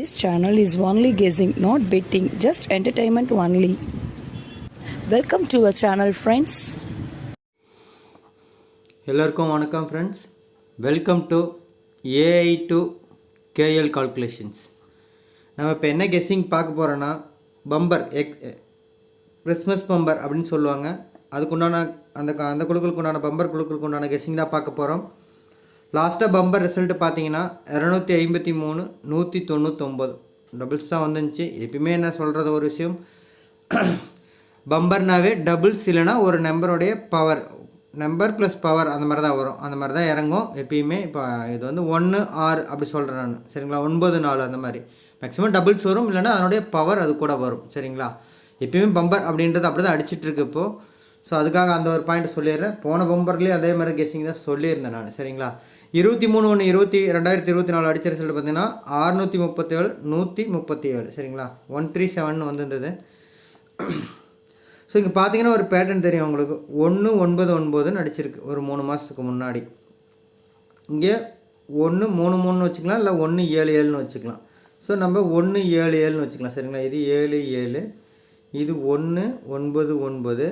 This channel is only guessing, not betting, just entertainment only. Welcome to our channel friends எல்லோருக்கும் வணக்கம் friends welcome to AI to KL calculations நம்ம இப்போ என்ன guessing பார்க்க போகிறோன்னா bumper egg Christmas bumper அப்படின்னு சொல்லுவாங்க. அதுக்குண்டான அந்த அந்த குழுக்களுக்கு உண்டான பம்பர் குழுக்களுக்கு உண்டான கெஸ்ஸிங் தான் பார்க்க போகிறோம் லாஸ்ட்டாக பம்பர் ரிசல்ட் பார்த்தீங்கன்னா இரநூத்தி ஐம்பத்தி மூணு நூற்றி தொண்ணூத்தொம்பது. டபுள்ஸ் தான் வந்துருந்துச்சு. எப்பயுமே என்ன சொல்கிறது ஒரு விஷயம். பம்பர்னாவே டபுள்ஸ் இல்லைன்னா ஒரு நம்பருடைய பவர் நம்பர் ப்ளஸ் பவர் அந்த மாதிரி தான் வரும். அந்த மாதிரி தான் இறங்கும். எப்பயுமே இப்போ இது வந்து ஒன்று ஆறு அப்படி சொல்கிறேன் நான். சரிங்களா? ஒன்பது நாலு அந்த மாதிரி. மேக்ஸிமம் டபுள்ஸ் வரும். இல்லைனா அதனுடைய பவர் அது கூட வரும். சரிங்களா? எப்பயுமே பம்பர் அப்படின்றது அப்படி தான் அடிச்சிட்ருக்கு இப்போது ஸோ அதுக்காக அந்த ஒரு பாயிண்ட் சொல்லிடுறேன். போன பம்பர்லேயும் அதே மாதிரி கெஸிங் தான் சொல்லியிருந்தேன் நான். சரிங்களா? இருபத்தி மூணு ஒன்று இருபத்தி ரெண்டாயிரத்தி இருபத்தி நாலு அடித்த ரிசல்ட் பார்த்தீங்கன்னா அறுநூற்றி முப்பத்தேழு நூற்றி முப்பத்தி ஏழு சரிங்களா? ஒன் த்ரீ செவன் வந்திருந்தது. ஸோ இங்கே பார்த்தீங்கன்னா ஒரு பேட்டர்ன் தெரியும் உங்களுக்கு. ஒன்று ஒன்பது ஒன்பதுன்னு அடிச்சிருக்கு. ஒரு மூணு மாதத்துக்கு முன்னாடி. இங்கே ஒன்று மூணு மூணுன்னு வச்சுக்கலாம். இல்லை ஒன்று ஏழு ஏழுன்னு வச்சுக்கலாம். ஸோ நம்ம ஒன்று ஏழு ஏழுன்னு வச்சுக்கலாம். சரிங்களா? இது ஏழு ஏழு. இது ஒன்று ஒன்பது ஒன்பது.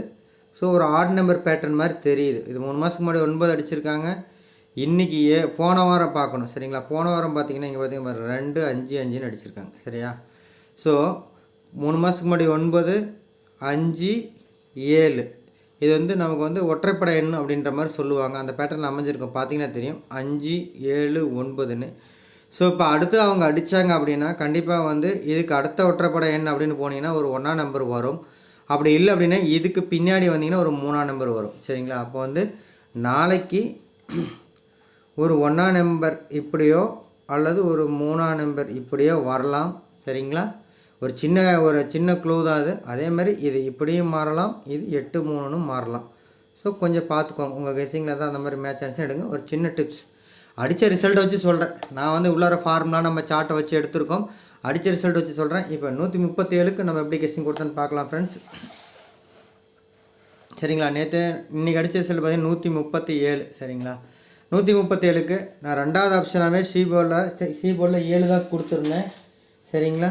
ஸோ ஒரு ஆட் நம்பர் பேட்டர்ன் மாதிரி தெரியுது. இது மூணு மாதத்துக்கு முன்னாடி ஒன்பது அடிச்சிருக்காங்க. இன்றைக்கி ஏ போன வாரம் பார்க்கணும் சரிங்களா? போன வாரம் பார்த்தீங்கன்னா இங்கே பார்த்தீங்கன்னா ரெண்டு அஞ்சு அஞ்சுன்னு அடிச்சிருக்காங்க சரியா? ஸோ மூணு மாதத்துக்கு முன்னாடி ஒன்பது அஞ்சு ஏழு. இது வந்து நமக்கு வந்து ஒற்றைப்படை எண் அப்படின்ற மாதிரி சொல்லுவாங்க. அந்த பேட்டர்ன் அமைஞ்சிருக்கும். பார்த்தீங்கன்னா தெரியும். அஞ்சு ஏழு ஒன்பதுன்னு. ஸோ இப்போ அடுத்து அவங்க அடித்தாங்க அப்படின்னா கண்டிப்பாக வந்து இதுக்கு அடுத்த ஒற்றைப்படை எண் அப்படின்னு போனீங்கன்னா ஒரு ஒன்றா நம்பர் வரும். அப்படி இல்லை அப்படின்னா இதுக்கு பின்னாடி வந்தீங்கன்னா ஒரு மூணாம் நம்பர் வரும். சரிங்களா? அப்போ வந்து நாளைக்கு ஒரு ஒன்றா நம்பர் இப்படியோ அல்லது ஒரு மூணாம் நம்பர் இப்படியோ வரலாம். சரிங்களா? ஒரு சின்ன ஒரு சின்ன க்ளூ தான் அது. அதே மாதிரி இது இப்படியும் மாறலாம் இது எட்டு மூணுன்னு மாறலாம். ஸோ கொஞ்சம் பார்த்துக்கோங்க. உங்கள் கெஸிங்கில் தான் அந்த மாதிரி மேட்ச் ஆன்சர் எடுங்க. ஒரு சின்ன டிப்ஸ் அடித்த ரிசல்ட்டை வச்சு சொல்கிறேன் நான் வந்து உள்ளார ஃபார்ம்லாம் நம்ம சார்ட்டை வச்சு எடுத்திருக்கோம். அடித்த ரிசல்ட் வச்சு சொல்கிறேன் இப்போ நூற்றி முப்பத்தேழுக்கு நம்ம எப்படி கெஸிங் கொடுத்தோன்னு பார்க்கலாம் ஃப்ரெண்ட்ஸ் சரிங்களா? நேற்று இன்றைக்கி அடித்த ரிசல்ட் பார்த்தீங்கன்னா நூற்றி முப்பத்தி ஏழு சரிங்களா? நூற்றி முப்பத்தேழுக்கு நான் ரெண்டாவது ஆப்ஷனாகவே சி போர்டில் சி போர்டில் ஏழு தான் கொடுத்துருந்தேன். சரிங்களா?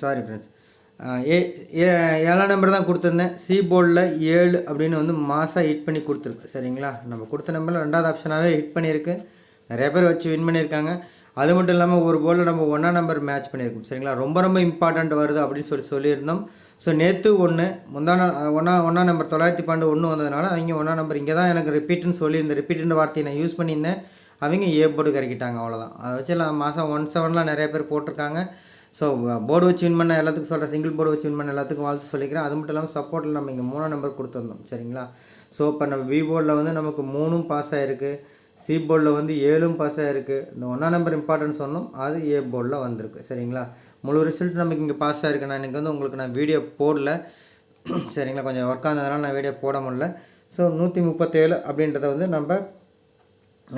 சாரி ஃப்ரெண்ட்ஸ் ஏ ஏ- ஏழாம் நம்பர் தான் கொடுத்துருந்தேன். சி போர்டில் ஏழு அப்படின்னு வந்து மாதம் ஹிட் பண்ணி கொடுத்துருக்கு. சரிங்களா? நம்ம கொடுத்த நம்பரில் ரெண்டாவது ஆப்ஷனாகவே ஹிட் பண்ணியிருக்கு. நிறைய பேர் வச்சு வின் பண்ணியிருக்காங்க. அது மட்டும் இல்லாமல் ஒரு போர்டில் நம்ம ஒன்றா நம்பர் மேட்ச் பண்ணியிருக்கோம். சரிங்களா? ரொம்ப ரொம்ப இம்பார்ட்டண்ட் வருது அப்படின்னு சொல்லி சொல்லியிருந்தோம். ஸோ நேற்று ஒன்று முந்தான ஒன்றா ஒன்றா நம்பர் தொள்ளாயிரத்தி பன்னெண்டு ஒன்று வந்ததுனால அவங்க ஒன்றா நம்பர் இங்கே தான் எனக்கு ரிப்பீட்னு சொல்லியிருந்தேன் ரிப்பீட்ன்ற வார்த்தையை நான் யூஸ் பண்ணியிருந்தேன். அவங்க ஏ போர்டு கறக்கிட்டாங்க அவ்வளோதான் அதை வச்சு மாதம் ஒன் செவன்லாம் நிறைய பேர் போட்டிருக்காங்க. ஸோ போர்டு வச்சு வின் பண்ண எல்லாத்துக்கும் சொல்கிறேன் சிங்கிள் போர்டு வச்சு வின் பண்ண எல்லாத்துக்கும் வாழ்த்து சொல்லிக்கிறேன். அது மட்டும் இல்லாமல் சப்போர்ட்டில் நம்ம இங்கே மூணாம் நம்பர் கொடுத்துருந்தோம். சரிங்களா? ஸோ இப்போ நம்ம வி போர்டில் வந்து நமக்கு மூணும் பாஸ் ஆகிருக்கு சி போர்டில் வந்து ஏழும் பாஸ் ஆகிருக்கு இந்த ஒன்றாம் நம்பர் இம்பார்ட்டன்ஸ் சொன்னோம். அது ஏ போர்டில் வந்திருக்கு. சரிங்களா? முழு ரிசல்ட் நமக்கு இங்கே பாஸ் ஆகிருக்கு நான் இன்றைக்கி வந்து உங்களுக்கு நான் வீடியோ போடல. சரிங்களா? கொஞ்சம் ஒர்க் ஆனதுனால நான் வீடியோ போட முடில ஸோ நூற்றி முப்பத்தேழு அப்படின்றத வந்து நம்ம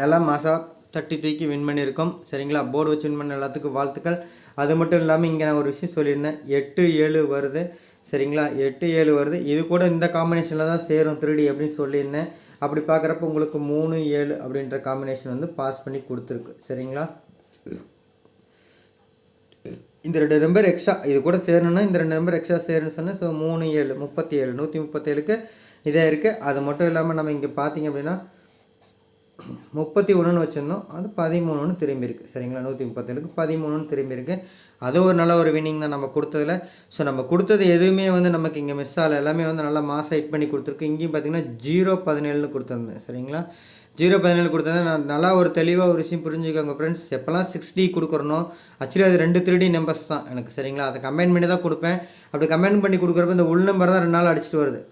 நல்லா மாதம் தட்டி தூக்கி வின் பண்ணியிருக்கோம். சரிங்களா? போர்டு வச்சு வின் பண்ண எல்லாத்துக்கும் வாழ்த்துக்கள். அது மட்டும் இல்லாமல் இங்கே நான் ஒரு விஷயம் சொல்லியிருந்தேன். எட்டு ஏழு வருது. சரிங்களா? எட்டு ஏழு வருது. இது கூட இந்த காம்பினேஷனில் தான் சேரும் திருடி அப்படின்னு சொல்லியிருந்தேன். அப்படி பார்க்குறப்ப உங்களுக்கு மூணு ஏழு அப்படின்ற காம்பினேஷன் வந்து பாஸ் பண்ணி கொடுத்துருக்கு. சரிங்களா? இந்த ரெண்டு நம்பர் எக்ஸ்ட்ரா இது கூட சேரணும்னா இந்த ரெண்டு நம்பர் எக்ஸ்ட்ரா சேருன்னு சொன்னேன். ஸோ மூணு ஏழு முப்பத்தி ஏழு நூற்றி முப்பத்தேழுக்கு இதாக இருக்குது அது மட்டும் இல்லாமல் நம்ம இங்கே பார்த்தீங்க அப்படின்னா முப்பத்தி ஒன்றுன்னு வச்சுருந்தோம். அது பதிமூணுன்னு திரும்பி இருக்குது சரிங்களா? நூற்றி முப்பத்தேழுக்கு பதிமூணுன்னு திரும்பி இருக்குது அது ஒரு நல்ல ஒரு வினிங் தான் நம்ம கொடுத்ததுல. ஸோ நம்ம கொடுத்தது எதுவுமே வந்து நமக்கு இங்கே மிஸ் ஆகலை. எல்லாமே வந்து நல்லா மாதம் ஹிட் பண்ணி கொடுத்துருக்கு. இங்கேயும் பார்த்திங்கன்னா ஜீரோ பதினேழுன்னு கொடுத்துருந்தேன். சரிங்களா? ஜீரோ பதினேழு கொடுத்தது நான் நல்லா ஒரு தெளிவாக ஒரு விஷயம் புரிஞ்சுக்கோங்க ஃப்ரெண்ட்ஸ் எப்போல்லாம் சிக்ஸ் டி கொடுக்குறனோ ஆக்சுவலி அது ரெண்டு த்ரீ டி நம்பர்ஸ் தான் எனக்கு. சரிங்களா? அதை கம்பைன் பண்ணி தான் கொடுப்பேன். அப்படி கம்பைன் பண்ணி கொடுக்குறப்ப இந்த உள் நம்பர் தான் ரெண்டு நாள் அடிச்சிட்டு வருது.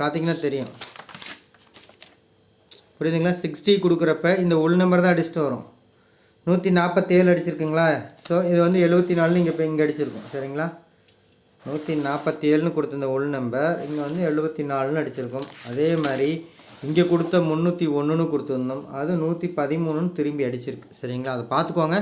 பார்த்தீங்கன்னா தெரியும். புரியுதுங்களா? சிக்ஸ்டி கொடுக்குறப்ப இந்த உள் நம்பர் தான் அடிச்சுட்டு வரும். நூற்றி நாற்பத்தேழு அடிச்சிருக்குங்களா? ஸோ இது வந்து எழுபத்தி நாலுன்னு இங்கே இப்போ இங்கே அடிச்சிருக்கோம். சரிங்களா? நூற்றி நாற்பத்தி ஏழுன்னு கொடுத்துருந்த உள் நம்பர் இங்கே வந்து எழுபத்தி நாலுன்னு அடிச்சிருக்கோம். அதே மாதிரி இங்கே கொடுத்த முந்நூற்றி ஒன்றுன்னு கொடுத்துருந்தோம். அது நூற்றி பதிமூணுன்னு திரும்பி அடிச்சிருக்கு. சரிங்களா? அதை பார்த்துக்கோங்க.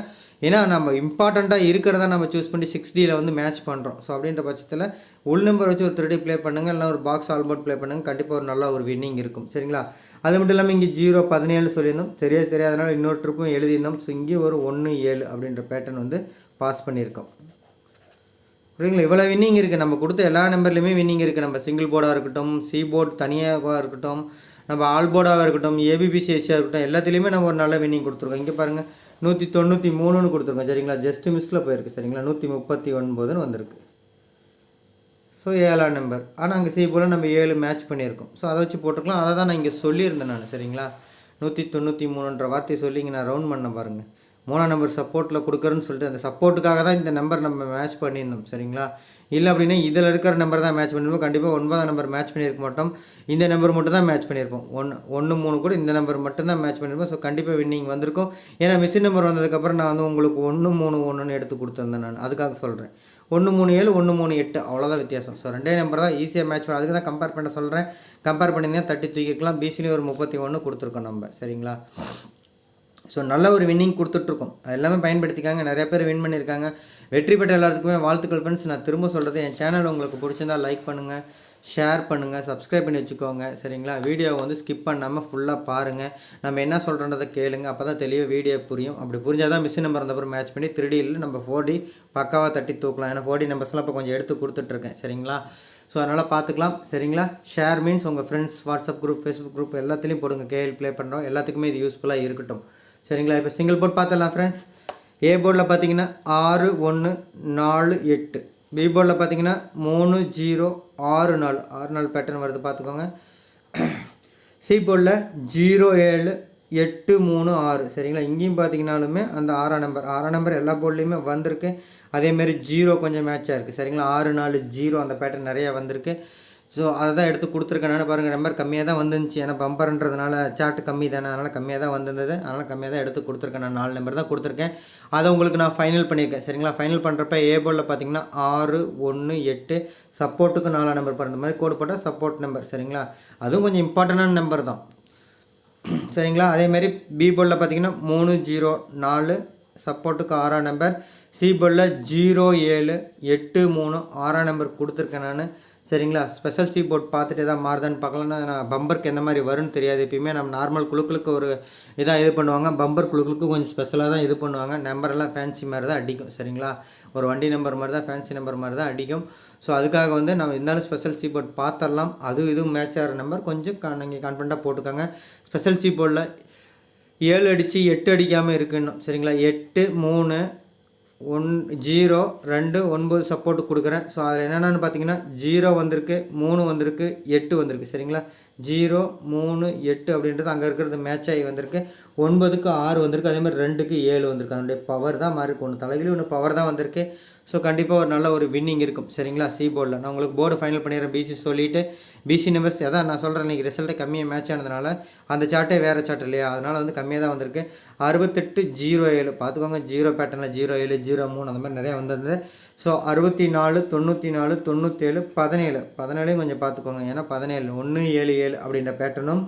ஏன்னா நம்ம இம்பார்ட்டண்ட்டாக இருக்கிறத நம்ம சூஸ் பண்ணி சிக்ஸ் டியில் வந்து மேட்ச் பண்ணுறோம் ஸோ அப்படின்ற பட்சத்தில் உள் நம்பர் வச்சு ஒரு த்ரீ ப்ளே பண்ணுங்கள் இல்லை ஒரு பாக்ஸ் ஆல்போர்ட் ப்ளே பண்ணுங்கள் கண்டிப்பாக ஒரு நல்ல ஒரு வின்னிங் இருக்கும். சரிங்களா? அது மட்டும் இல்லாமல் இங்கே ஜீரோ பதினேழு சொல்லியிருந்தோம். சரியாக தெரியாதனால இன்னொரு ட்ரிப்பும் எழுதியிருந்தோம். ஸோ இங்கே ஒரு ஒன்று ஏழு அப்படின்ற பேட்டர்ன் வந்து பாஸ் பண்ணியிருக்கோம். புரியுங்களா இவ்வளோ வின்னிங் இருக்குது நம்ம கொடுத்த எல்லா நம்பர்லையுமே வின்னிங் இருக்குது நம்ம சிங்கிள் போர்டாக இருக்கட்டும் சி போர்ட் தனியாக இருக்கட்டும் நம்ம ஆல் போர்டாக இருக்கட்டும் ஏபிபிசி ஏசியாக இருக்கட்டும் எல்லாத்துலேயுமே நம்ம ஒரு நல்ல வின்னிங் கொடுத்துருக்கோம். இங்கே பாருங்கள் நூற்றி தொண்ணூற்றி மூணுன்னு கொடுத்துருக்கோம். சரிங்களா? ஜஸ்ட் மிஸ்ஸில் போயிருக்கு சரிங்களா? நூற்றி முப்பத்தி ஒன்பதுன்னு வந்திருக்கு. ஸோ ஏழாம் நம்பர் ஆனால் அங்கே சி போல் நம்ம ஏழு மேட்ச் பண்ணியிருக்கோம். ஸோ அதை வச்சு போட்டுக்கலாம். அதை தான் நான் இங்கே சொல்லியிருந்தேன் நான் சரிங்களா? நூற்றி தொண்ணூற்றி மூணுன்ற வார்த்தையை சொல்லி இங்கே நான் ரவுண்ட் பண்ண பாருங்கள் மூணாம் நம்பர் சப்போர்ட்டில் கொடுக்குறேன்னு சொல்லிட்டு அந்த சப்போர்ட்டுக்காக தான் இந்த நம்பர் நம்ம மேட்ச் பண்ணியிருந்தோம் சரிங்களா? இல்லை அப்படின்னா இதில் இருக்கிற நம்பர் தான் மேட்ச் பண்ணியிருப்போம் கண்டிப்பாக ஒன்பதாம் நம்பர் மேட்ச் பண்ணியிருக்க மாட்டோம். இந்த நம்பர் மட்டும் தான் மேட்ச் பண்ணியிருப்போம். ஒன்று ஒன்று மூணு கூட இந்த நம்பர் மட்டும் தான் மேட்ச் பண்ணியிருப்போம். ஸோ கண்டிப்பாக வின்னிங் வந்திருக்கும். ஏன்னா மிஷின் நம்பர் வந்ததுக்கப்புறம் நான் வந்து உங்களுக்கு ஒன்று மூணு ஒன்றுன்னு எடுத்து கொடுத்துருந்தேன் நான். அதுக்காக சொல்கிறேன் ஒன்று மூணு ஏழு ஒன்று மூணு எட்டு. அவ்வளோதான் வித்தியாசம். ஸோ ரெண்டே நம்பர் தான் ஈஸியாக மேட்ச் பண்ண அதுக்கு தான் கம்பேர் பண்ண சொல்கிறேன் கம்பேர் பண்ணிங்கன்னா தட்டி தூக்கிக்கலாம் பிசிலையும் ஒரு முப்பத்தி ஒன்று கொடுத்துருக்கோம் நம்ம சரிங்களா? ஸோ நல்ல ஒரு வின்னிங் கொடுத்துட்ருக்கோம். அது எல்லாமே பயன்படுத்திக்காங்க. நிறைய பேர் வின் பண்ணியிருக்காங்க. வெற்றி பெற்ற எல்லாத்துக்குமே வாழ்த்துக்கள் ஃப்ரெண்ட்ஸ் நான் திரும்ப சொல்கிறது என் சேனல் உங்களுக்கு பிடிச்சிருந்தா லைக் பண்ணுங்கள் ஷேர் பண்ணுங்கள் சப்ஸ்கிரைப் பண்ணி வச்சுக்கோங்க. சரிங்களா? வீடியோவை வந்து ஸ்கிப் பண்ணாமல் ஃபுல்லாக பாருங்கள் நம்ம என்ன சொல்கிறன்றதை கேளுங்க. அப்போ தான் தெளிவாக வீடியோ புரியும். அப்படி புரிஞ்சால் தான் மிஷின் நம்பர் இருந்தப்பறம் மேட்ச் பண்ணி த்ரீடியில் நம்ம ஃபோர் டி பக்காவாக தட்டி தூக்கலாம். ஏன்னா ஃபோர் டி நம்பர்ஸ்லாம் இப்போ கொஞ்சம் எடுத்து கொடுத்துட்ருக்கேன். சரிங்களா? ஸோ அதனால் பார்த்துக்கலாம் சரிங்களா? ஷேர் மீன்ஸ் உங்கள் friends WhatsApp group Facebook group எல்லாத்துலேயும் போடுங்க. கேஎல் ப்ளே பண்ணுறோம் எல்லாத்துக்குமே இது யூஸ்ஃபுல்லாக இருக்கட்டும். சரிங்களா? இப்போ சிங்கிள் போர்ட் பார்த்துடலாம் ஃப்ரெண்ட்ஸ் ஏ போர்டில் பார்த்தீங்கன்னா ஆறு ஒன்று நாலு எட்டு. பி போர்டில் பார்த்தீங்கன்னா மூணு ஜீரோ ஆறு நாலு. ஆறு நாலு பேட்டர்ன் வருது பார்த்துக்கோங்க. சி போர்டில் ஜீரோ ஏழு எட்டு மூணு ஆறு. சரிங்களா? இங்கேயும் பார்த்தீங்கனாலுமே அந்த ஆறாம் நம்பர் ஆறாம் நம்பர் எல்லா போர்ட்லேயுமே வந்திருக்கு. அதேமாரி ஜீரோ கொஞ்சம் மேட்சாக இருக்குது சரிங்களா? ஆறு நாலு ஜீரோ அந்த பேட்டர்ன் நிறையா வந்திருக்கு. ஸோ அதை தான் எடுத்து கொடுத்துருக்கேன் பாருங்கள் நம்பர் கம்மியாக தான் வந்துருந்துச்சு. ஏன்னா பம்பர்ன்றதுனால சார்ட்டு கம்மி தானே. அதனால் கம்மியாக தான் வந்திருந்தது. அதனால் கம்மியாக தான் எடுத்து கொடுத்துருக்கேன். நான் நாலு நம்பர் தான் கொடுத்துருக்கேன். அதை உங்களுக்கு நான் ஃபைனல் பண்ணியிருக்கேன். சரிங்களா? ஃபைனல் பண்ணுறப்ப ஏ போர்டில் பார்த்தீங்கன்னா ஆறு ஒன்று எட்டு சப்போர்ட்டுக்கு நாலாம் நம்பர் பாருங்க. இந்த மாதிரி கோடு போட்டால் சப்போர்ட் நம்பர் சரிங்களா? அதுவும் கொஞ்சம் இம்பார்ட்டண்டான நம்பர் தான். சரிங்களா? அதேமாரி பி போர்டில் பார்த்தீங்கன்னா மூணு ஜீரோ நாலு சப்போர்ட்டுக்கு ஆறாம் நம்பர் சி போர்டில் ஜீரோ ஏழு எட்டு மூணு ஆறாம் நம்பர் கொடுத்துருக்கேன் நான். சரிங்களா? ஸ்பெஷல் சீ போர்ட் பார்த்துட்டு எதாவது மாறுதான்னு பார்க்கலன்னா நான் பம்பருக்கு எந்த மாதிரி வரும்னு தெரியாது. எப்பயுமே நம்ம நார்மல் குழுக்களுக்கு ஒரு இதாக இது பண்ணுவாங்க. பம்பர் குழுக்களுக்கு கொஞ்சம் ஸ்பெஷலாக தான் இது பண்ணுவாங்க. நம்பரெல்லாம் ஃபேன்சி மாதிரி தான் அடிக்கும் சரிங்களா? ஒரு வண்டி நம்பர் மாதிரி தான் ஃபேன்சி நம்பர் மாதிரி தான் அடிக்கும். ஸோ அதுக்காக வந்து நம்ம இருந்தாலும் ஸ்பெஷல் சீ போர்ட் பார்த்துடலாம். அது இதுவும் மேட்ச் ஆகிற நம்பர் கொஞ்சம் நீங்கள் கான்ஃபிடண்ட்டாக போட்டுக்கோங்க. ஸ்பெஷல் சீ போர்டில் ஏழு அடித்து எட்டு அடிக்காமல் இருக்குன்னு சரிங்களா? எட்டு மூணு ஒன் ஜீரோ ரெண்டு ஒன்பது சப்போர்ட் கொடுக்குறேன். ஸோ அதில் என்னென்னு பார்த்தீங்கன்னா ஜீரோ வந்திருக்கு மூணு வந்திருக்கு எட்டு வந்திருக்கு. சரிங்களா? ஜீரோ மூணு எட்டு அப்படின்றது அங்கே இருக்கிறது மேட்ச் ஆகி வந்திருக்கு. ஒன்பதுக்கு ஆறு வந்திருக்கு அதே மாதிரி ரெண்டுக்கு ஏழு வந்திருக்கு. அதனுடைய பவர் தான் மாறி இருக்கு. ஒன்று தலைகிலி ஒன்று பவர் தான் வந்திருக்கு. ஸோ கண்டிப்பாக ஒரு நல்ல ஒரு வின்னிங் இருக்கும். சரிங்களா? சி போர்டில் நான் உங்களுக்கு போர்டு ஃபைனல் பண்ணிடுறேன். பிசி சொல்லிவிட்டு பிசி நம்பர்ஸ் அதான் நான் சொல்கிறேன் இன்றைக்கி ரிசல்ட்டு கம்மியாக மேட்ச் ஆனதுனால அந்த சார்ட்டே வேறு சார்ட் இல்லையா? அதனால் வந்து கம்மியாக தான் வந்திருக்கு. அறுபத்தெட்டு ஜீரோ ஏழு. பார்த்துக்கோங்க. ஜீரோ பேட்டர்னில் ஜீரோ ஏழு ஜீரோ மூணு அந்த மாதிரி நிறையா வந்திருந்தது ஸோ அறுபத்தி நாலு தொண்ணூற்றி நாலு தொண்ணூற்றேழு பதினேழு. பதினேழையும் கொஞ்சம் பார்த்துக்கோங்க. ஏன்னா பதினேழு ஒன்று ஏழு ஏழு அப்படின்ற பேட்டர்னும்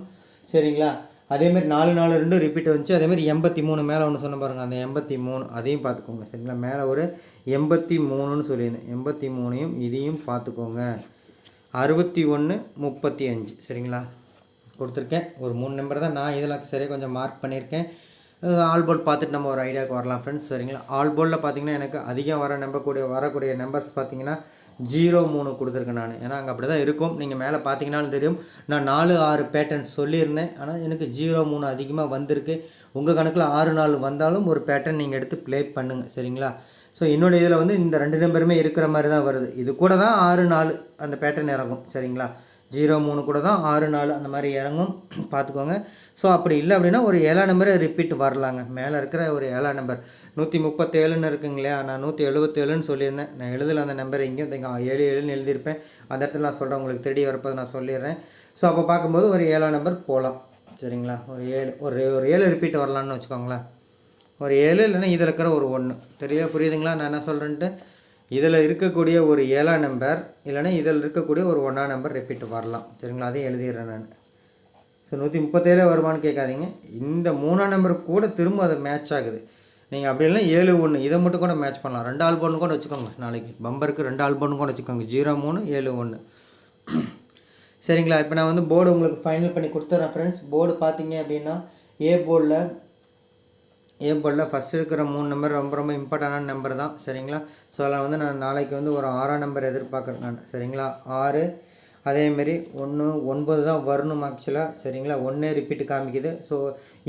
சரிங்களா? அதேமாதிரி நாலு நாலு ரெண்டும் ரிப்பீட் வந்துச்சு. அதேமாதிரி எண்பத்தி மூணு மேலே ஒன்று சொன்ன பாருங்கள் அந்த எண்பத்தி மூணு அதையும் பார்த்துக்கோங்க சரிங்களா? மேலே ஒரு எண்பத்தி மூணுன்னு சொல்லியிருந்தேன். எண்பத்தி மூணையும் இதையும் பார்த்துக்கோங்க அறுபத்தி ஒன்று முப்பத்தி அஞ்சு சரிங்களா? கொடுத்துருக்கேன். ஒரு மூணு நம்பர் தான். நான் இதில் சரியாக கொஞ்சம் மார்க் பண்ணியிருக்கேன். ஆல்போல் பார்த்துட்டு நம்ம ஒரு ஐடியாவுக்கு வரலாம் ஃப்ரெண்ட்ஸ் சரிங்களா? ஆல்போலில் பார்த்தீங்கன்னா எனக்கு அதிகம் வர நம்பக்கூடிய வரக்கூடிய நம்பர்ஸ் பார்த்தீங்கன்னா ஜீரோ மூணு கொடுத்துருக்கேன் நான். ஏன்னா அங்கே அப்படி தான் இருக்கும். நீங்கள் மேலே பார்த்தீங்கன்னாலும் தெரியும். நான் நாலு ஆறு பேட்டர்ன் சொல்லியிருந்தேன். ஆனால் எனக்கு ஜீரோ மூணு அதிகமாக வந்திருக்கு. உங்கள் கணக்கில் ஆறு நாலு வந்தாலும் ஒரு பேட்டர்ன் நீங்கள் எடுத்து ப்ளே பண்ணுங்கள் சரிங்களா? ஸோ என்னோட இதில் வந்து இந்த ரெண்டு நம்பருமே இருக்கிற மாதிரி தான் வருது. இது கூட தான் ஆறு நாலு அந்த பேட்டர்ன் இறங்கும் சரிங்களா? ஜீரோ மூணு கூட தான் ஆறு நாலு அந்த மாதிரி இறங்கும். பார்த்துக்கோங்க. ஸோ அப்படி இல்லை அப்படின்னா ஒரு ஏழாம் நம்பரை ரிப்பீட் வரலாங்க. மேலே இருக்கிற ஒரு ஏழாம் நம்பர் நூற்றி முப்பத்தேழுன்னு இருக்குங்க இல்லையா? நான் நூற்றி எழுபத்தேழுன்னு சொல்லியிருந்தேன். நான் எழுதல அந்த நம்பர் எங்கேயும் ஏழு ஏழுன்னு எழுதியிருப்பேன். அந்த இடத்துல நான் சொல்கிறேன் உங்களுக்கு தேடி வரப்போது நான் சொல்லிடுறேன். ஸோ அப்போ பார்க்கும்போது ஒரு ஏழாம் நம்பர் போகலாம் சரிங்களா? ஒரு ஏழு ஒரு ஒரு ஏழு ரிப்பீட் வரலான்னு வச்சுக்கோங்களேன். ஒரு ஏழு இல்லைன்னா இதில் இருக்கிற ஒரு ஒன்று தெரியல புரியுதுங்களா? நான் என்ன சொல்கிறேன்ட்டு இதில் இருக்கக்கூடிய ஒரு ஏழாம் நம்பர் இல்லைன்னா இதில் இருக்கக்கூடிய ஒரு ஒன்றாம் நம்பர் ரிப்பீட் வரலாம். சரிங்களா? அதையும் எழுதிடுறேன் நான். ஸோ நூற்றி முப்பத்தேழு வருமானு கேட்காதீங்க. இந்த மூணாம் நம்பர் கூட திரும்ப அது மேட்ச் ஆகுது. நீங்கள் அப்படி இல்லைனா ஏழு ஒன்று இதை மட்டும் கூட மேட்ச் பண்ணலாம். ரெண்டு ஆல்பம்னு கூட வச்சுக்கோங்க நாளைக்கு. பம்பருக்கு ரெண்டு ஆல்பம்னு கூட வச்சுக்கோங்க. ஜீரோ மூணு ஏழு ஒன்று சரிங்களா? இப்போ நான் வந்து போர்டு உங்களுக்கு ஃபைனல் பண்ணி கொடுத்துட்றேன் ஃப்ரெண்ட்ஸ் போர்டு பார்த்தீங்க அப்படின்னா ஏ போர்டில் ஏ போர்டில் இருக்கிற மூணு நம்பர் ரொம்ப ரொம்ப இம்பார்ட்டண்டான நம்பர் தான். சரிங்களா? ஸோ அதில் வந்து நான் நாளைக்கு வந்து ஒரு ஆறாம் நம்பர் எதிர்பார்க்குறேன் நான். சரிங்களா? ஆறு அதேமாரி ஒன்று ஒன்பது தான் வரணும் ஆக்சுவலாக சரிங்களா? ஒன்றே ரிப்பீட்டு காமிக்குது. ஸோ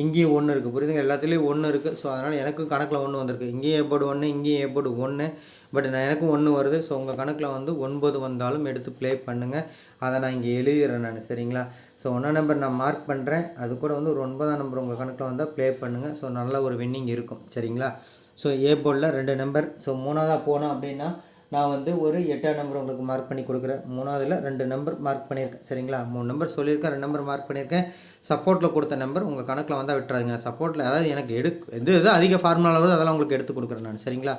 இங்கேயும் ஒன்று இருக்குது புரியுதுங்க? எல்லாத்துலேயும் ஒன்று இருக்குது ஸோ அதனால் எனக்கும் கணக்கில் ஒன்று வந்திருக்கு. இங்கேயும் ஏபோர்டு ஒன்று இங்கேயும் ஏபோர்டு ஒன்று பட் நான் எனக்கும் ஒன்று வருது. ஸோ உங்கள் கணக்கில் வந்து ஒன்பது வந்தாலும் எடுத்து ப்ளே பண்ணுங்கள் அதை நான் இங்கே எழுதிடுறேன் நான். சரிங்களா? ஸோ ஒன்றாம் நம்பர் நான் மார்க் பண்ணுறேன் அது கூட வந்து ஒரு ஒன்பதாம் நம்பர் உங்கள் கணக்கில் வந்தால் ப்ளே பண்ணுங்கள் ஸோ நல்ல ஒரு வின்னிங் இருக்கும். சரிங்களா? ஸோ ஏ போர்டில் ரெண்டு நம்பர் ஸோ மூணாவதாக போனோம் அப்படின்னா நான் வந்து ஒரு எட்டாம் நம்பர் உங்களுக்கு மார்க் பண்ணி கொடுக்குறேன். மூணாவதில் ரெண்டு நம்பர் மார்க் பண்ணியிருக்கேன். சரிங்களா? மூணு நம்பர் சொல்லியிருக்கேன் ரெண்டு நம்பர் மார்க் பண்ணியிருக்கேன். சப்போர்ட்டில் கொடுத்த நம்பர் உங்கள் கணக்கில் வந்தால் விட்டுறாதுங்க. சப்போர்ட்டில் அதாவது எனக்கு எடு எது எது அதிக ஃபார்முலா வருது அதெல்லாம் உங்களுக்கு எடுத்து கொடுக்குறேன் நான். சரிங்களா?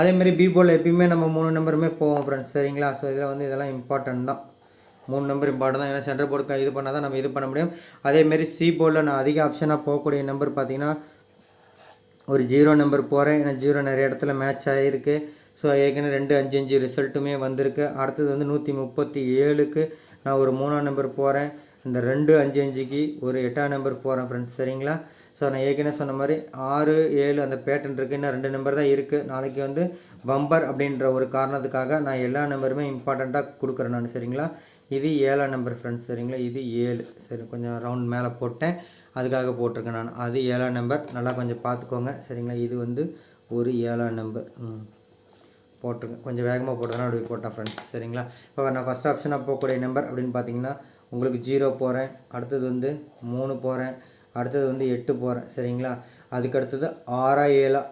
அதேமாதிரி பி எப்பயுமே நம்ம மூணு நம்பருமே போவோம் ஃப்ரெண்ட்ஸ் சரிங்களா? ஸோ இதில் வந்து இதெல்லாம் இம்பார்ட்டன்ட் தான். மூணு நம்பர் இம்பார்ட்டன் தான். ஏன்னா சென்டர் போர்டுக்கு இது பண்ணால் தான் நம்ம இது பண்ண முடியும். அதேமாரி சி போர்டில் நான் அதிக ஆப்ஷனாக போகக்கூடிய நம்பர் பார்த்தீங்கன்னா ஒரு ஜீரோ நம்பர் போகிறேன் ஏன்னா ஜீரோ நிறைய இடத்துல மேட்ச் ஆகிருக்கு ஸோ ஏற்கனவே ரெண்டு அஞ்சு அஞ்சு ரிசல்ட்டுமே வந்திருக்கு. அடுத்தது வந்து நூற்றி முப்பத்தி ஏழுக்கு நான் ஒரு மூணாம் நம்பர் போகிறேன் இந்த ரெண்டு அஞ்சு அஞ்சுக்கு ஒரு எட்டாம் நம்பர் போகிறேன் ஃப்ரெண்ட்ஸ் சரிங்களா? ஸோ நான் ஏற்கனவே சொன்ன மாதிரி ஆறு ஏழு அந்த பேட்டன் இருக்குது இன்னும் ரெண்டு நம்பர் தான் இருக்குது நாளைக்கு வந்து பம்பர் அப்படின்ற ஒரு காரணத்துக்காக நான் எல்லா நம்பருமே இம்பார்ட்டண்ட்டாக கொடுக்குறேன் நான் சரிங்களா? இது ஏழாம் நம்பர் ஃப்ரெண்ட்ஸ் சரிங்களா? இது ஏழு. சரி கொஞ்சம் ரவுண்ட் மேலே போட்டேன். அதுக்காக போட்டிருக்கேன் நான். அது ஏழாம் நம்பர் நல்லா கொஞ்சம் பார்த்துக்கோங்க. சரிங்களா? இது வந்து ஒரு ஏழாம் நம்பர் ம். போட்டுருங்க. கொஞ்சம் வேகமாக போட்டதுனா அப்படி போட்டேன் ஃப்ரெண்ட்ஸ் சரிங்களா? இப்போ நான் ஃபஸ்ட் ஆப்ஷனாக போகக்கூடிய நம்பர் அப்படின்னு பார்த்தீங்கன்னா உங்களுக்கு ஜீரோ போகிறேன் அடுத்தது வந்து மூணு போகிறேன் அடுத்தது வந்து எட்டு போகிறேன் சரிங்களா? அதுக்கு அடுத்தது ஆறா ஏழா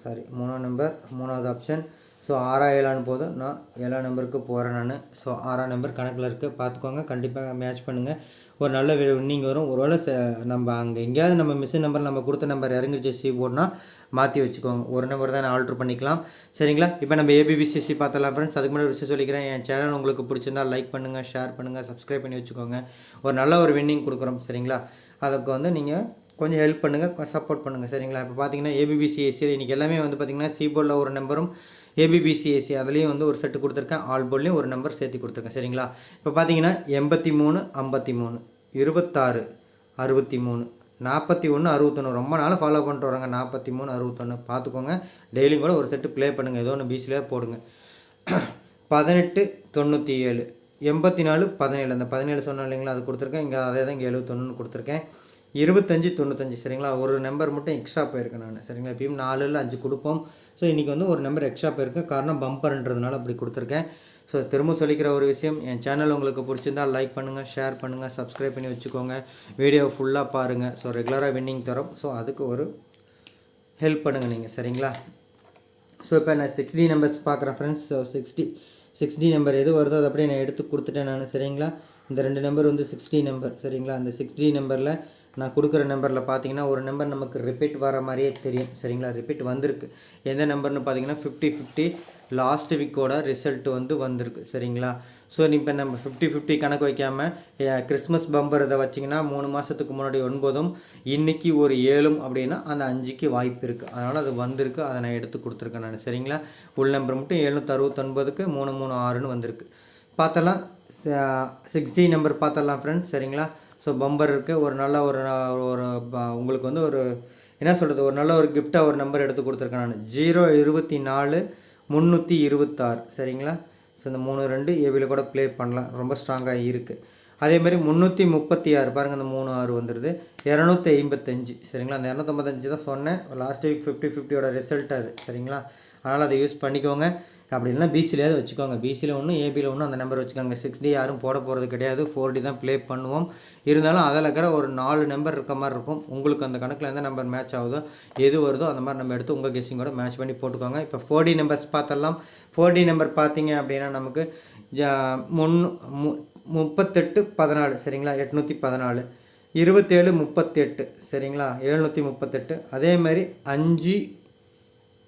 சாரி மூணாம் நம்பர் மூணாவது ஆப்ஷன் ஸோ ஆறா ஏழான்னு போதும். நான் ஏழாம் நம்பருக்கு போகிறேன் நான். ஸோ ஆறாம் நம்பர் கணக்கில் இருக்குது பார்த்துக்கோங்க கண்டிப்பாக மேட்ச் பண்ணுங்கள் ஒரு நல்ல வின்னிங் வரும். ஒருவேளை நம்ம அங்கே எங்கேயாவது நம்ம மிஷின் நம்பர் நம்ம கொடுத்த நம்பர் இறங்கிடுச்சு சி போர்ட்னா மாற்றி வச்சுக்கோங்க. ஒரு நம்பர் தான் ஆல்ட்ரு பண்ணிக்கலாம். சரிங்களா? இப்போ நம்ம ஏபிபிசிசி பார்த்தலாம் ஃப்ரெண்ட்ஸ் அதுக்கு முன்னாடி விஷயம் சொல்லிக்கிறேன். என் சேனல் உங்களுக்கு பிடிச்சிருந்தா லைக் பண்ணுங்கள் ஷேர் பண்ணுங்கள் சப்ஸ்கிரைப் பண்ணி வச்சுக்கோங்க. ஒரு நல்ல ஒரு வின்னிங் கொடுக்குறோம் சரிங்களா? அதுக்கு வந்து நீங்கள் கொஞ்சம் ஹெல்ப் பண்ணுங்கள் சப்போர்ட் பண்ணுங்கள் சரிங்களா? இப்போ பார்த்தீங்கன்னா ஏபிபிசிஎஸ்சியில் இன்றைக்கி எல்லாமே வந்து பார்த்திங்கன்னா சிபோர்டில் ஒரு நம்பரும் ஏபிபிசிஎஸ்சி அதுலேயும் வந்து ஒரு செட்டு கொடுத்துருக்கேன். ஆல் போர்ட்லேயும் ஒரு நம்பர் சேர்த்து கொடுத்துருக்கேன் சரிங்களா? இப்போ பார்த்தீங்கன்னா எண்பத்தி மூணு ஐம்பத்தி மூணு இருபத்தாறு அறுபத்தி மூணு நாற்பத்தி ஒன்று அறுபத்தொன்று ரொம்ப நாள் ஃபாலோ பண்ணிட்டு வராங்க நாற்பத்தி மூணு அறுபத்தொன்று பார்த்துக்கோங்க. டெய்லியும் கூட ஒரு செட்டு ப்ளே பண்ணுங்கள் ஏதோ ஒன்று பிசிலே போடுங்க. பதினெட்டு தொண்ணூற்றி ஏழு எண்பத்தி நாலு பதினேழு. அந்த பதினேழு சொன்னோம் இல்லைங்களா? அது கொடுத்துருக்கேன். இங்கே அதே தான் இங்கே எழுபத்தொன்னு கொடுத்துருக்கேன். இருபத்தஞ்சி தொண்ணூத்தஞ்சு. சரிங்களா? ஒரு நம்பர் மட்டும் எக்ஸ்ட்ரா போயிருக்கேன் நான். சரிங்களா? எப்பயும் நாலு இல்லை அஞ்சு கொடுப்போம். ஸோ இன்றைக்கி வந்து ஒரு நம்பர் எக்ஸ்ட்ரா போயிருக்கேன் காரணம் பம்பர்ன்றதுனால அப்படி கொடுத்துருக்கேன். ஸோ திரும்ப சொல்லிக்கிற ஒரு விஷயம் என் சேனல் உங்களுக்கு பிடிச்சிருந்தா லைக் பண்ணுங்கள் ஷேர் பண்ணுங்கள் சப்ஸ்கிரைப் பண்ணி வச்சுக்கோங்க. வீடியோ ஃபுல்லாக பாருங்கள் ஸோ ரெகுலராக வின்னிங் தரோம். ஸோ அதுக்கு ஒரு ஹெல்ப் பண்ணுங்கள் நீங்கள் சரிங்களா? ஸோ இப்போ நான் சிக்ஸ்டி நம்பர்ஸ் பார்க்குறேன் friends so sixty sixty number எது வருதோ அதை அப்படியே நான் எடுத்து கொடுத்துட்டேன் நான் சரிங்களா? இந்த ரெண்டு நம்பர் வந்து சிக்ஸ்டி நம்பர் சரிங்களா? அந்த சிக்ஸ்டி நம்பரில் நான் கொடுக்குற நம்பரில் பார்த்தீங்கன்னா ஒரு நம்பர் நமக்கு ரிப்பீட் வர மாதிரியே தெரியும் சரிங்களா? ரிப்பீட் வந்திருக்கு. எந்த நம்பர்னு பார்த்தீங்கன்னா ஃபிஃப்டி ஃபிஃப்டி லாஸ்ட் வீக்கோட ரிசல்ட் வந்து வந்திருக்கு சரிங்களா? ஸோ இப்போ நம்ம ஃபிஃப்டி ஃபிஃப்டி கணக்கு வைக்காமல் கிறிஸ்மஸ் பம்பர் இதை வச்சிங்கன்னா மூணு மாதத்துக்கு முன்னாடி ஒன்பதும் இன்றைக்கி ஒரு ஏழும் அப்படின்னா அந்த அஞ்சுக்கு வாய்ப்பு இருக்குது அதனால் அது வந்திருக்கு அதை நான் எடுத்து கொடுத்துருக்கேன் நான் சரிங்களா? உள் நம்பர் மட்டும் எழுநூற்றி அறுபத்தொன்பதுக்கு மூணு மூணு ஆறுன்னு வந்திருக்கு. பார்த்தலாம் சிக்ஸ்டி நம்பர் பார்த்தலாம் ஃப்ரெண்ட்ஸ் சரிங்களா? ஸோ பம்பர் இருக்குது ஒரு நல்ல ஒரு ஒரு ப- உங்களுக்கு வந்து ஒரு என்ன சொல்கிறது ஒரு நல்ல ஒரு கிஃப்டாக ஒரு நம்பர் எடுத்து கொடுத்துருக்கேன் நான். ஜீரோ இருபத்தி நாலு முந்நூற்றி இருபத்தாறு சரிங்களா? ஸோ இந்த மூணு ரெண்டு ஏவியில் கூட ப்ளே பண்ணலாம். ரொம்ப ஸ்ட்ராங்காக இருக்குது அதே மாதிரி முந்நூற்றி முப்பத்தி ஆறு பாருங்கள் அந்த மூணு ஆறு வந்துடுது இரநூத்தி ஐம்பத்தஞ்சு சரிங்களா? அந்த இரநூத்தம்பத்தஞ்சு தான் சொன்னேன். லாஸ்ட் வீக் ஃபிஃப்டி ஃபிஃப்டியோட ரிசல்ட் அது சரிங்களா? அதனால் அதை யூஸ் பண்ணிக்கோங்க. அப்படி இல்லைனா பிசிலேயாவது வச்சுக்கோங்க. பிசியில் ஒன்று ஏபியில் ஒன்று அந்த நம்பர் வச்சுக்கோங்க. சிக்ஸ் டி யாரும் போட போகிறது கிடையாது. ஃபோர் டி தான் ப்ளே பண்ணுவோம். இருந்தாலும் அதில் இருக்கிற ஒரு நாலு நம்பர் இருக்க மாதிரி இருக்கும். உங்களுக்கு அந்த கணக்கில் எந்த நம்பர் மேட்ச் ஆகுதோ எது வருதோ அந்த மாதிரி நம்ம எடுத்து உங்கள் கெஸ்ஸிங்கோட மேட்ச் பண்ணி போட்டுக்கோங்க. இப்போ ஃபோர் டி நம்பர்ஸ் பார்த்தரலாம் ஃபோர் டி நம்பர் பார்த்தீங்க அப்படின்னா நமக்கு முன் முன்னு மு முப்பத்தெட்டு பதினாலு சரிங்களா? எட்நூற்றி பதினாலு. இருபத்தேழு முப்பத்தெட்டு சரிங்களா? எழுநூற்றி முப்பத்தெட்டு. அதே மாதிரி அஞ்சு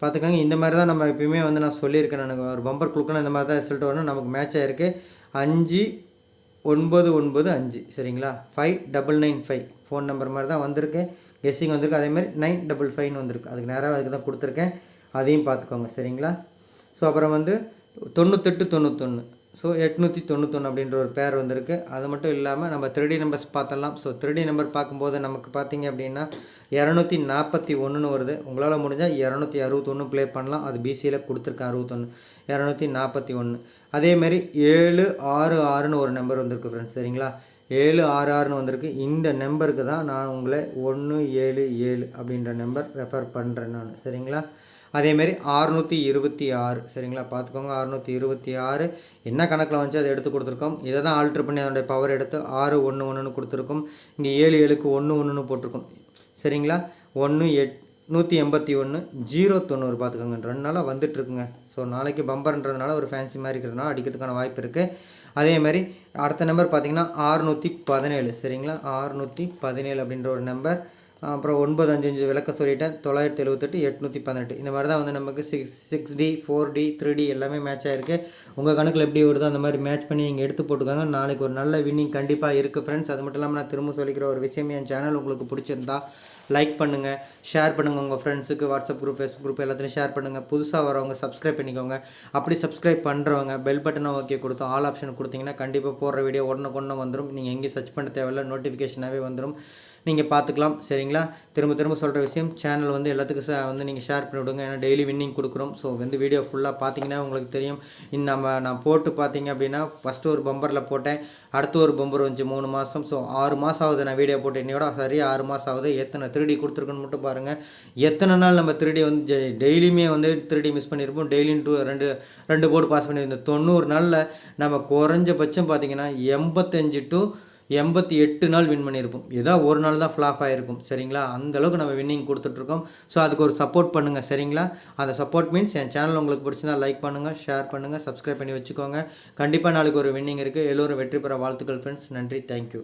பார்த்துக்கோங்க. இந்த மாதிரி தான் நம்ம எப்பயுமே வந்து நான் சொல்லியிருக்கேன். எனக்கு ஒரு பம்பர் குழுக்கணும் இந்த மாதிரி தான் ரிசல்ட் வரணும் நமக்கு மேட்ச் ஆகிருக்கு அஞ்சு ஒன்பது ஒன்பது அஞ்சு சரிங்களா? Five double nine five phone number மாதிரி தான் வந்திருக்கு. கெஸ்ஸிங் வந்திருக்கு. அதே மாதிரி நைன் டபுள் ஃபைவ்னு வந்திருக்கு. அதுக்கு நேராக அதுக்கு தான் கொடுத்துருக்கேன். அதையும் பார்த்துக்கோங்க சரிங்களா? ஸோ அப்புறம் வந்து தொண்ணூத்தெட்டு தொண்ணூத்தொன்று ஸோ எட்நூற்றி தொண்ணூத்தொன்று அப்படின்ற ஒரு பேர் வந்திருக்கு. அது மட்டும் இல்லாமல் நம்ம த்ரீடி நம்பர்ஸ் பார்த்தலாம். ஸோ த்ரீடி நம்பர் பார்க்கும்போது நமக்கு பார்த்தீங்க அப்படின்னா இரநூத்தி நாற்பத்தி ஒன்றுன்னு வருது. உங்களால் முடிஞ்சால் இரநூத்தி அறுபத்தொன்று ப்ளே பண்ணலாம். அது பிசியில் கொடுத்துருக்கேன் அறுபத்தொன்று இரநூத்தி நாற்பத்தி ஒன்று. அதேமாரி ஏழு ஆறு ஆறுன்னு ஒரு நம்பர் வந்திருக்கு ஃப்ரெண்ட்ஸ் சரிங்களா? ஏழு ஆறு ஆறுன்னு வந்திருக்கு. இந்த நம்பருக்கு தான் நான் உங்களை ஒன்று ஏழு ஏழு அப்படின்ற நம்பர் ரெஃபர் பண்ணுறேன் நான் சரிங்களா? அதேமாரி அறுநூற்றி இருபத்தி ஆறு சரிங்களா? பார்த்துக்கோங்க அறுநூற்றி இருபத்தி ஆறு. என்ன கணக்கில் வந்துச்சு? அதை எடுத்து கொடுத்துருக்கோம். இதை தான் ஆல்ட்ரு பண்ணி அதனுடைய பவர் எடுத்து ஆறு ஒன்று ஒன்றுன்னு கொடுத்துருக்கோம். இங்கே ஏழு ஏழுக்கு ஒன்று ஒன்றுன்னு போட்டிருக்கோம் சரிங்களா? ஒன்று எட் நூற்றி எண்பத்தி ஒன்று ஜீரோ தொண்ணூறு பார்த்துக்கோங்க ரெண்டு நாளாக வந்துட்டுருக்குங்க. ஸோ நாளைக்கு பம்பர்ன்றதுனால ஒரு ஃபேன்சி மாதிரி இருக்கிறதுனால அடிக்கிறதுக்கான வாய்ப்பு இருக்குது அதே மாதிரி அடுத்த நம்பர் பார்த்தீங்கன்னா ஆறுநூற்றி பதினேழு. சரிங்களா? ஆறுநூற்றி பதினேழு அப்படின்ற ஒரு நம்பர் அப்புறம் ஒன்பது அஞ்சு அஞ்சு விளக்க சொல்லிட்டேன். தொள்ளாயிரத்தி எழுபத்தெட்டு எட்நூற்றி பதினெட்டு. இந்த மாதிரி தான் வந்து நமக்கு six six D four D three D எல்லாமே மேட்ச் ஆகிருக்கு உங்கள் கணக்கில் எப்படி வருதோ அந்த மாதிரி மேட்ச் பண்ணி நீங்கள் எடுத்து போட்டுக்கோங்க. நாளைக்கு ஒரு நல்ல வின்னிங் கண்டிப்பாக இருக்குது ஃப்ரெண்ட்ஸ் அது மட்டும் இல்லாமல் நான் திரும்ப சொல்லிக்கிற ஒரு விஷயம் என் சேனல் உங்களுக்கு பிடிச்சிருந்தா லைக் பண்ணுங்கள் ஷேர் பண்ணுங்கள் உங்கள் ஃப்ரெண்ட்ஸுக்கு வாட்ஸ்அப் குரூப் ஃபேஸ்புக் குரூப் எல்லாத்தையும் ஷேர் பண்ணுங்கள் புதுசாக வரவங்க சப்ஸ்கிரைப் பண்ணிக்கோங்க. அப்படி சப்ஸ்கிரைப் பண்ணுறவங்க பெல் பட்டனை ஓகே கொடுத்து ஆல் ஆப்ஷன் கொடுத்தீங்கன்னா கண்டிப்பாக போடுற வீடியோ உடனே கொண்டு வந்துடும் நீங்கள் எங்கேயும் சர்ச் பண்ண தேவையில்ல நோட்டிஃபிகேஷனாகவே வந்துடும் நீங்கள் பார்த்துக்கலாம் சரிங்களா? திரும்ப திரும்ப சொல்கிற விஷயம் சேனல் வந்து எல்லாத்துக்கும் வந்து நீங்கள் ஷேர் பண்ணி விடுங்க. ஏன்னா டெய்லி வின்னிங் கொடுக்குறோம். ஸோ வந்து வீடியோ ஃபுல்லாக பார்த்தீங்கன்னா உங்களுக்கு தெரியும். நம்ம நான் போட்டு பார்த்தீங்க அப்படின்னா ஃபஸ்ட்டு ஒரு பம்பரில் போட்டேன். அடுத்து ஒரு பம்பர் வந்துச்சு மூணு மாதம் ஸோ ஆறு மாதம் ஆகுது நான் வீடியோ போட்டு என்னையோட சரியாக ஆறு மாதம் ஆகுது. எத்தனை திருடி கொடுத்துருக்குன்னு மட்டும் பாருங்கள் எத்தனை நாள் நம்ம திருடி வந்து டெய்லியுமே வந்து திருடி மிஸ் பண்ணியிருப்போம் டெய்லியும் டூ ரெண்டு ரெண்டு போர்டு பாஸ் பண்ணியிருந்தோம் தொண்ணூறு நாளில் நம்ம குறைஞ்சபட்சம் பார்த்தீங்கன்னா எண்பத்தஞ்சு டு எண்பத்தி எட்டு நாள் வின் பண்ணியிருப்போம். ஏதோ ஒரு நாள் தான் ஃப்ளாப் ஆகிருக்கும் சரிங்களா? அந்த அளவுக்கு நம்ம வின்னிங் கொடுத்துட்ருக்கோம். ஸோ அதுக்கு ஒரு சப்போர்ட் பண்ணுங்கள் சரிங்களா? அந்த சப்போர்ட் மீன்ஸ் என் சேனல் உங்களுக்கு பிடிச்சிருந்தா லைக் பண்ணுங்கள் ஷேர் பண்ணுங்கள் சப்ஸ்கிரைப் பண்ணி வச்சுக்கோங்க. கண்டிப்பாக நாளைக்கு ஒரு வின்னிங் இருக்குது எல்லோரும் வெற்றி பெற வாழ்த்துக்கள் ஃப்ரெண்ட்ஸ் நன்றி. தேங்க்யூ